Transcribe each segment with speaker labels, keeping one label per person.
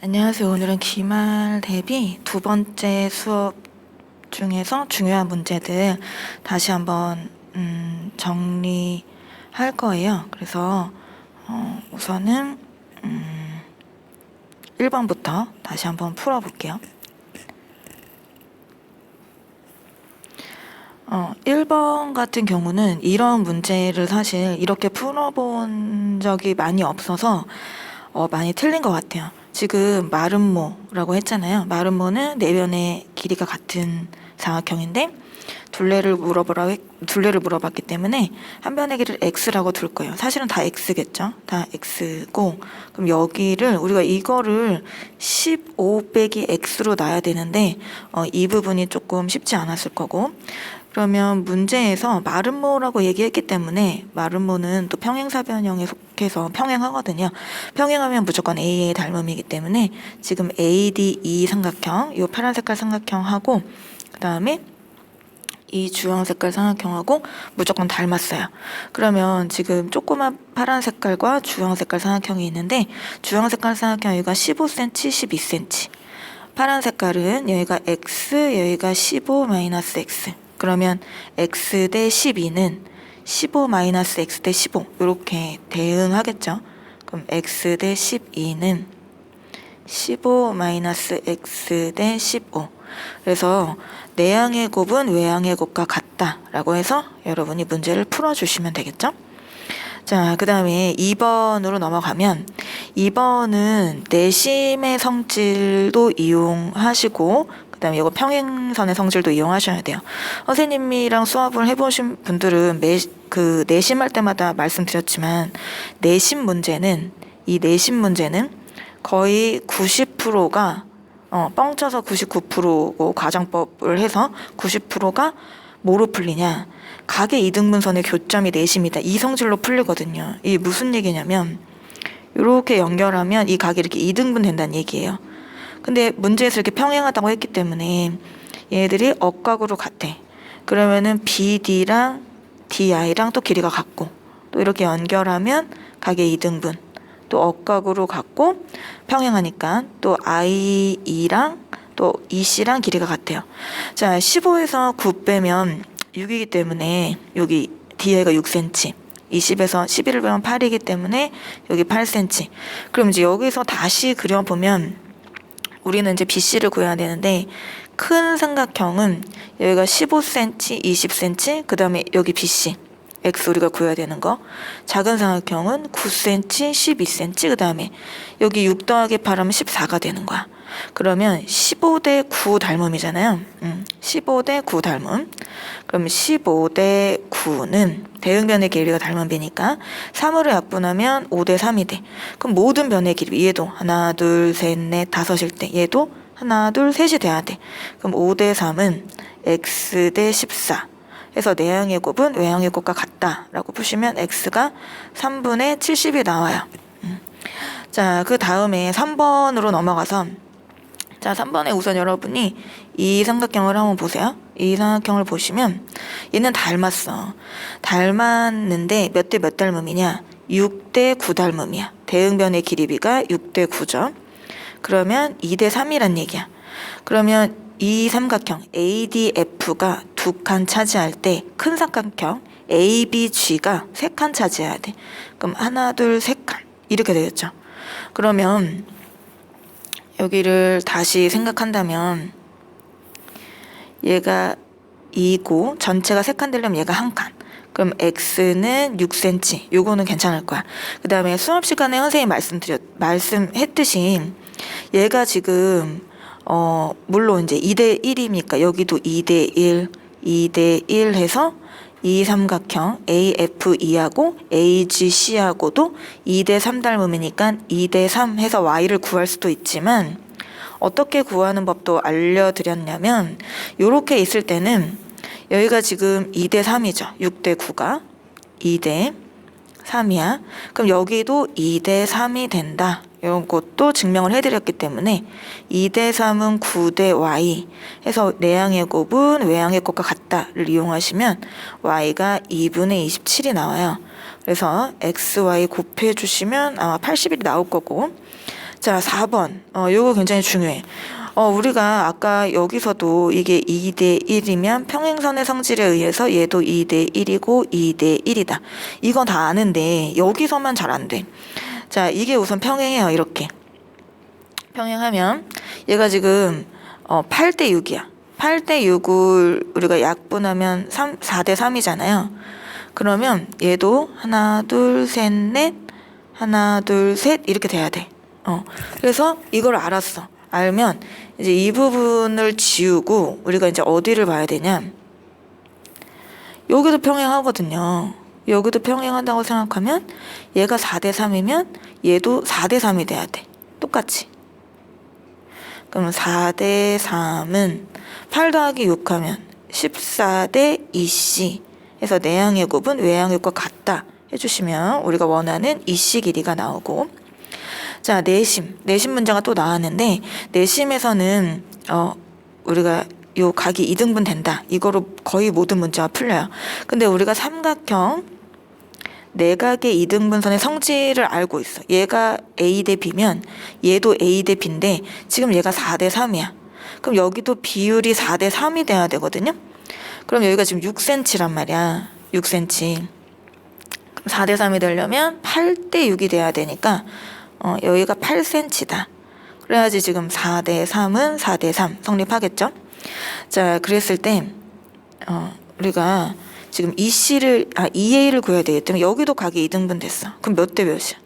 Speaker 1: 안녕하세요. 오늘은 기말 대비 두 번째 수업 중에서 중요한 문제들 다시 한번 음, 정리할 거예요. 그래서 어, 우선은 음, 1번부터 다시 한번 풀어볼게요. 어, 1번 같은 경우는 이런 문제를 사실 이렇게 풀어본 적이 많이 없어서 어, 많이 틀린 것 같아요. 지금 마름모라고 했잖아요. 마름모는 내변의 길이가 같은 삼각형인데 둘레를 물어보라 했- 둘레를 물어봤기 때문에 한 변의 길이를 x라고 둘 거예요. 사실은 다 x겠죠. 다 x고 그럼 여기를 우리가 이거를 15 빼기 x로 놔야 되는데 어, 이 부분이 조금 쉽지 않았을 거고 그러면 문제에서 마름모라고 얘기했기 때문에 마름모는 또 평행사변형에 속해서 평행하거든요. 평행하면 무조건 A의 닮음이기 때문에 지금 ADE 삼각형, 이 파란 색깔 삼각형하고 그 다음에 이 주황 색깔 삼각형하고 무조건 닮았어요. 그러면 지금 조그만 파란 색깔과 주황 색깔 삼각형이 있는데 주황 색깔 삼각형 여기가 15cm, 12cm. 파란 색깔은 여기가 x, 여기가 15 마이너스 x. 그러면 x 대 12는 15 마이너스 x 대 15 이렇게 대응하겠죠. 그럼 x 대 12는 15 마이너스 x 대 15. 그래서 내양의 곱은 외양의 곱과 같다라고 해서 여러분이 문제를 풀어주시면 되겠죠. 자, 그 다음에 2번으로 넘어가면 2번은 내심의 성질도 이용하시고 그 다음에 이거 평행선의 성질도 이용하셔야 돼요. 선생님이랑 수업을 해보신 분들은 매, 그 내심할 때마다 말씀드렸지만 내심 문제는 이 내심 문제는 거의 90%가 어, 뻥쳐서 99%고 과정법을 해서 90%가 뭐로 풀리냐? 각의 이등분선의 교점이 내심이다. 이 성질로 풀리거든요. 이게 무슨 얘기냐면 이렇게 연결하면 이 각이 이렇게 이등분 된다는 얘기예요. 근데 문제에서 이렇게 평행하다고 했기 때문에 얘들이 억각으로 같아. 그러면은 BD랑 DI랑 또 길이가 같고 또 이렇게 연결하면 각의 이등분 또 억각으로 같고 평행하니까 또 IE랑 또 EC랑 길이가 같아요. 자, 15에서 9 빼면 6이기 때문에 여기 DI가 6cm. 20에서 11을 빼면 8이기 때문에 여기 8cm. 그럼 이제 여기서 다시 그려보면 우리는 이제 BC를 구해야 되는데 큰 삼각형은 여기가 15cm, 20cm, 그 다음에 여기 BC. X 우리가 구해야 되는 거. 작은 삼각형은 9cm, 12cm, 그 다음에 여기 6 더하기 8하면 14가 되는 거야. 그러면 15대 9 닮음이잖아요. 음, 15대 9 닮음. 그럼 15대 9는 대응 변의 길이가 닮음비니까 3으로 약분하면 5대 3이 돼. 그럼 모든 변의 길이 얘도 하나, 둘, 셋, 넷, 다섯일 때 얘도 하나, 둘, 셋이 돼야 돼. 그럼 5대 3은 x 대 14. 해서 내양의 곱은 외양의 곱과 같다라고 푸시면 x가 3분의 70이 나와요. 음. 자, 그 다음에 3번으로 넘어가서 자, 3번에 우선 여러분이 이 삼각형을 한번 보세요. 이 삼각형을 보시면 얘는 닮았어. 닮았는데 몇 대 몇 닮음이냐? 6대 9 닮음이야. 대응변의 길이비가 6대 9죠. 그러면 2대 3이란 얘기야. 그러면 이 삼각형 ADF가 두 칸 차지할 때 큰 삼각형 ABG가 세 칸 차지해야 돼. 그럼 하나, 둘, 세 칸. 이렇게 되겠죠. 그러면 여기를 다시 생각한다면 얘가 2고 전체가 세칸 되려면 얘가 한 칸. 그럼 x는 6cm. 요거는 괜찮을 거야. 그 다음에 수업 시간에 선생님 말씀드렸, 말씀했듯이 얘가 지금 어, 물론 이제 2대 1이니까 여기도 2대 1, 2대 1 해서 이 삼각형 AFE하고 AGC하고도 2대 3 닮음이니까 2대 3 해서 Y를 구할 수도 있지만 어떻게 구하는 법도 알려드렸냐면 요렇게 있을 때는 여기가 지금 2대 3이죠. 6대 9가 2대 3이야. 그럼 여기도 2대 3이 된다. 이런 것도 증명을 해드렸기 때문에 2대 3은 9대 y 해서 내양의 곱은 외양의 곱과 같다를 이용하시면 y가 2분의 27이 나와요. 그래서 x, y 곱해 주시면 아마 81이 나올 거고 자, 4번. 어, 요거 굉장히 중요해. 어, 우리가 아까 여기서도 이게 2대 1이면 평행선의 성질에 의해서 얘도 2대 1이고 2대 1이다. 이건 다 아는데 여기서만 잘 안 돼. 자, 이게 우선 평행해요. 이렇게. 평행하면 얘가 지금 어, 8대 6이야. 8대 6을 우리가 약분하면 3, 4대 3이잖아요. 그러면 얘도 하나, 둘, 셋, 넷, 하나, 둘, 셋 이렇게 돼야 돼. 어. 그래서 이걸 알았어. 알면 이제 이 부분을 지우고 우리가 이제 어디를 봐야 되냐? 여기도 평행하거든요. 여기도 평행한다고 생각하면 얘가 4대 3이면 얘도 4대 3이 돼야 돼. 똑같이. 그러면 4대 3은 8 더하기 6 하면 14대 2C 해서 내양의 곱은 외양의 곱과 같다 해주시면 우리가 원하는 2C 길이가 나오고 자 내심 내심 문제가 또 나왔는데 내심에서는 어 우리가 요 각이 2등분 된다 이거로 거의 모든 문제가 풀려요 근데 우리가 삼각형 내각의 이등분선의 성질을 알고 있어. 얘가 A 대 B면 얘도 A 대 B인데 지금 얘가 4 대 3이야. 그럼 여기도 비율이 4 대 3이 돼야 되거든요. 그럼 여기가 지금 6cm란 말이야. 6cm. 그럼 4대 3이 되려면 8대 6이 돼야 되니까 어, 여기가 8cm다. 그래야지 지금 4대 3은 4대 3 성립하겠죠? 자, 그랬을 때 어, 우리가 지금 이 C를 아 2A를 구해야 되겠다면 여기도 각이 2등분 됐어. 그럼 몇 대 몇이야?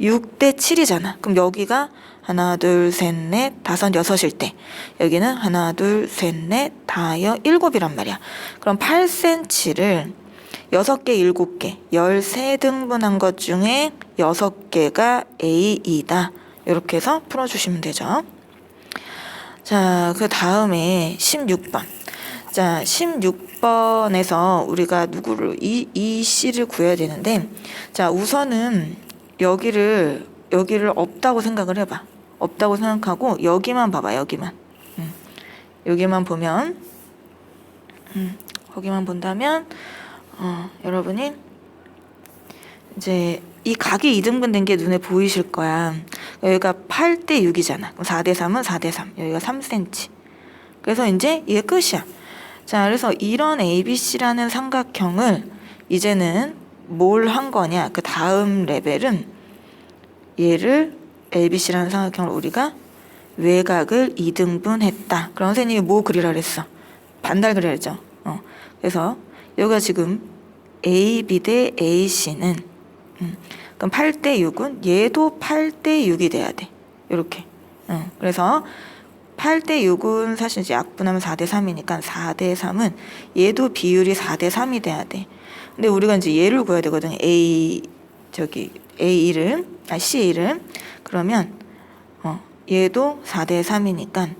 Speaker 1: 6대 7이잖아. 그럼 여기가 하나, 둘, 셋, 넷, 다섯, 여섯일 때 여기는 하나, 둘, 셋, 넷, 다여, 일곱이란 말이야. 그럼 8cm를 6개, 7개, 13등분한 것 중에 6개가 A2다. 이렇게 해서 풀어주시면 되죠. 자, 그 다음에 16번. 자, 16번에서 우리가 누구를 이, 이 C를 구해야 되는데 자, 우선은 여기를 여기를 없다고 생각을 해 봐. 없다고 생각하고 여기만 봐봐. 여기만. 음. 여기만 보면 음. 거기만 본다면 어, 여러분이 이제 이 각이 2등분 된 게 눈에 보이실 거야. 여기가 8대 6이잖아. 그럼 4대 3은 4대 3. 여기가 3cm. 그래서 이제 이게 끝이야. 자, 그래서 이런 ABC라는 삼각형을 이제는 뭘 한 거냐? 그 다음 레벨은 얘를 ABC라는 삼각형을 우리가 외곽을 2등분했다. 그럼 선생님이 뭐 그리라 그랬어? 반달 그랬죠. 어. 그래서 여기가 지금 AB 대 AC는 음, 그럼 8대 6은 얘도 8대 6이 돼야 돼. 이렇게. 음, 그래서 8대 6은 사실 이제 약분하면 4대 3이니까 4대 3은 얘도 비율이 4대 3이 돼야 돼. 근데 우리가 이제 얘를 구해야 되거든. A 저기 A1을 아 C1을 그러면 어 얘도 4대 3이니까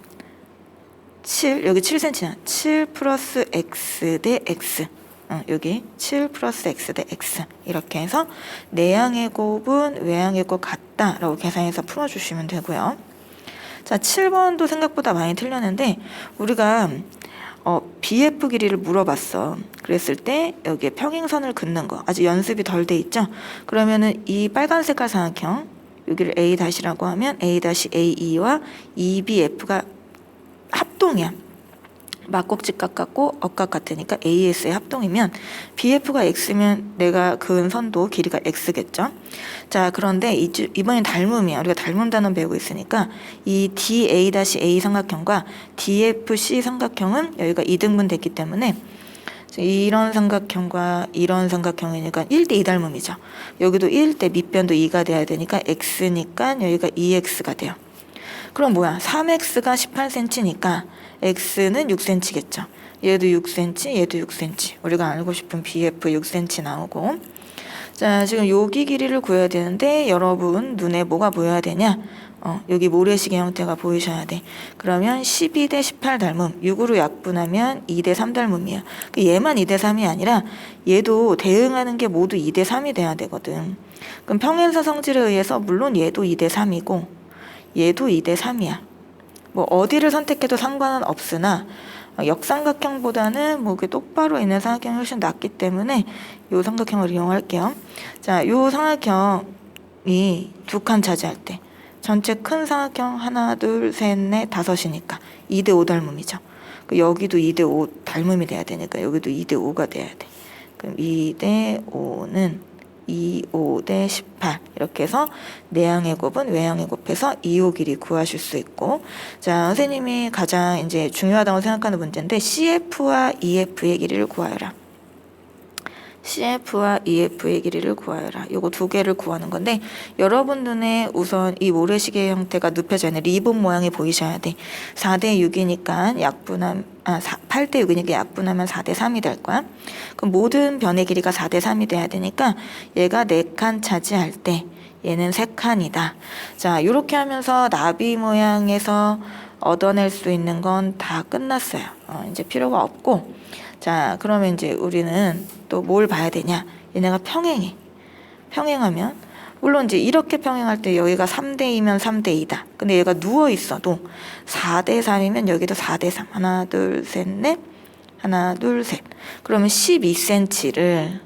Speaker 1: 7 여기 7cm야. 7 플러스 x 대 x. 어, 여기 7 플러스 x 대 x 이렇게 해서 내양의 곱은 외양의 곱 같다라고 계산해서 풀어주시면 되고요. 자, 7번도 생각보다 많이 틀렸는데 우리가 어, BF 길이를 물어봤어. 그랬을 때 여기에 평행선을 긋는 거 아직 연습이 덜 돼 있죠. 그러면은 이 빨간 색깔 삼각형 여기를 A 다시라고 하면 A 다시 AE와 EBF가 합동이야. 막곡직각 같고 억각 같으니까 AS의 합동이면 BF가 X면 내가 그은 선도 길이가 X겠죠. 자 그런데 이, 이번엔 닮음이야. 우리가 닮음 단어 배우고 있으니까 이 DA-A 삼각형과 DFC 삼각형은 여기가 이등분 됐기 때문에 이런 삼각형과 이런 삼각형이니까 1대 2 닮음이죠. 여기도 1대 밑변도 2가 돼야 되니까 X니까 여기가 2X가 돼요. 그럼 뭐야? 3X가 18cm니까 X는 6cm겠죠. 얘도 6cm, 얘도 6cm. 우리가 알고 싶은 BF 6cm 나오고. 자, 지금 여기 길이를 구해야 되는데 여러분 눈에 뭐가 보여야 되냐? 어, 여기 모래시계 형태가 보이셔야 돼. 그러면 12 대 18 닮음, 6으로 약분하면 2 대 3 닮음이야. 그 얘만 2 대 3이 아니라 얘도 대응하는 게 모두 2 대 3이 돼야 되거든. 그럼 평행사 성질에 의해서 물론 얘도 2 대 3이고 얘도 2대 3이야. 뭐 어디를 선택해도 상관은 없으나 어, 역삼각형보다는 뭐 이렇게 똑바로 있는 삼각형이 훨씬 낫기 때문에 이 삼각형을 이용할게요. 자, 이 삼각형이 두 칸 차지할 때 전체 큰 삼각형 하나, 둘, 셋, 넷, 다섯이니까 2대 5 닮음이죠. 그 여기도 2대 5 닮음이 돼야 되니까 여기도 2대 5가 돼야 돼. 그럼 2대 5는 2, 5대 18 이렇게 해서 내항의 곱은 외항의 곱해서 2호 길이 구하실 수 있고 자 선생님이 가장 이제 중요하다고 생각하는 문제인데 CF와 EF의 길이를 구하여라. CF와 EF의 길이를 구하여라. 요거 두 개를 구하는 건데 여러분 눈에 우선 이 모래시계 형태가 눕혀져 있는 리본 모양이 보이셔야 돼. 4대 6이니까 약분함 아 4, 8대 6이니까 약분하면 4대 3이 될 거야. 그럼 모든 변의 길이가 4대 3이 돼야 되니까 얘가 4칸 차지할 때 얘는 3칸이다. 자, 이렇게 하면서 나비 모양에서 얻어낼 수 있는 건 다 끝났어요. 어, 이제 필요가 없고 자, 그러면 이제 우리는 또 뭘 봐야 되냐? 얘네가 평행해. 평행하면 물론 이제 이렇게 평행할 때 여기가 3대2면 3대2다. 근데 얘가 누워 있어도 4대 3이면 여기도 4대 3. 하나, 둘, 셋, 넷. 하나, 둘, 셋. 그러면 12cm를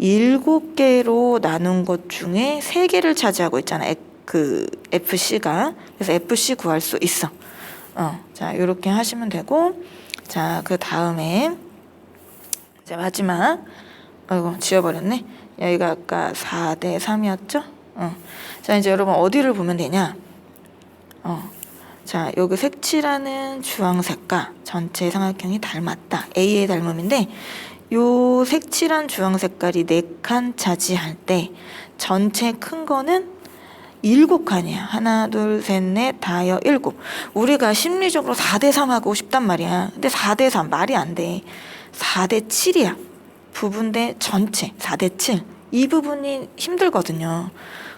Speaker 1: 7개로 나눈 것 중에 3개를 차지하고 있잖아. 에- 그 FC가. 그래서 FC 구할 수 있어. 어. 자, 이렇게 하시면 되고 자, 그 다음에 이제 마지막 아이고 지워버렸네. 여기가 아까 4대 3이었죠? 어. 자 이제 여러분 어디를 보면 되냐? 어. 자 여기 색칠하는 주황색과 전체 삼각형이 닮았다. A의 닮음인데 요 색칠한 주황 색깔이 네 칸 차지할 때 전체 큰 거는 일곱 칸이야. 하나, 둘, 셋, 넷, 다 여, 일곱. 우리가 심리적으로 4대 3 하고 싶단 말이야. 근데 4대 3 말이 안 돼. 4대 7이야. 부분대 전체 4대 7. 이 부분이 힘들거든요.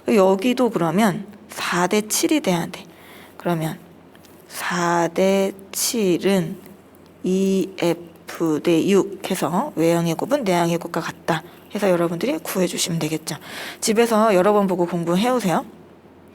Speaker 1: 여기도 그러면 4대 7이 돼야 돼. 그러면 4대 7은 2F 대 6 해서 외형의 곱은 내항의 곱과 같다. 해서 여러분들이 구해 주시면 되겠죠. 집에서 여러 번 보고 공부해 오세요.